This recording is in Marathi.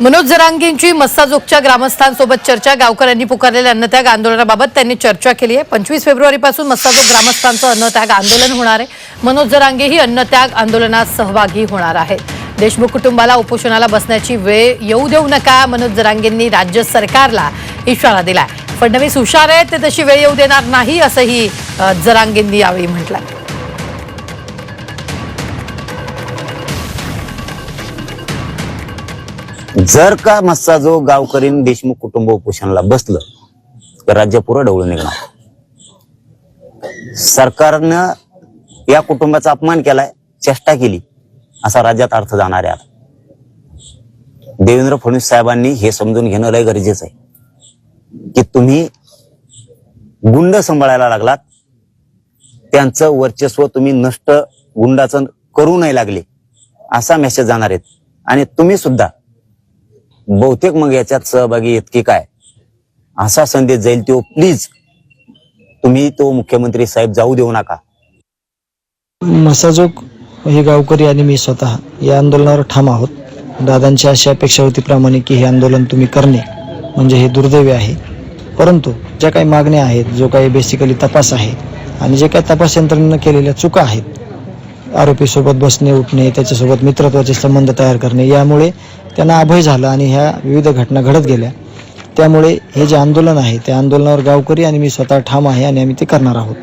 मनोज जरांगेंची मस्साजोगच्या ग्रामस्थांसोबत चर्चा. गावकऱ्यांनी पुकारलेल्या अन्नत्याग आंदोलनाबाबत त्यांनी चर्चा केली आहे. पंचवीस फेब्रुवारीपासून मस्साजोग ग्रामस्थांचं अन्नत्याग आंदोलन होणार आहे. मनोज जरांगेही अन्नत्याग आंदोलनात सहभागी होणार आहेत. देशमुख कुटुंबाला उपोषणाला बसण्याची वेळ येऊ देऊ नका मनोज जरांगेंनी राज्य सरकारला इशारा दिला फडणवीस हुशार आहेत ते तशी वेळ येऊ देणार नाही असंही जरांगेंनी यावेळी आहे. जर का मस्सा जो गावकरीन देशमुख कुटुंब उपोषणाला बसलं तर राज्य पुरं ढवळून निघणार. सरकारनं या कुटुंबाचा अपमान केलाय चेष्टा केली असा राज्यात अर्थ जाणार आहे देवेंद्र फडणवीस साहेबांनी हे समजून घेणं लय गरजेचं आहे. की तुम्ही गुंड सांभाळायला लागलात त्यांचं वर्चस्व तुम्ही नष्ट गुंडाचं करू नाही लागले असा मेसेज जाणार आहेत. आणि तुम्ही सुद्धा बहुतेक मग याच्यात सहभागी आहेत की काय? असा संदेश जाईल तो. प्लीज तुम्ही तो मुख्यमंत्री साहेब जाऊ देऊ नका. मसाजोग हे गावकरी आणि मी स्वतः या आंदोलनावर ठाम आहोत. दादांची अशी अपेक्षा होती प्रामाणिक की हे आंदोलन तुम्ही करणे म्हणजे हे दुर्दैवी आहे. परंतु ज्या काही मागण्या आहेत जो काही बेसिकली तपास आहे आणि जे काही तपास यंत्रणेनं केलेल्या चुका आहेत आरोपीसोबत बसणे उठणे त्याच्यासोबत मित्रत्वाचे संबंध तयार करणे यामुळे त्यांना अभय झालं आणि ह्या विविध घटना घडत गेल्या. त्यामुळे हे जे आंदोलन आहे त्या आंदोलनावर गावकरी आणि मी स्वतः ठाम आहे आणि आम्ही ते करणार आहोत.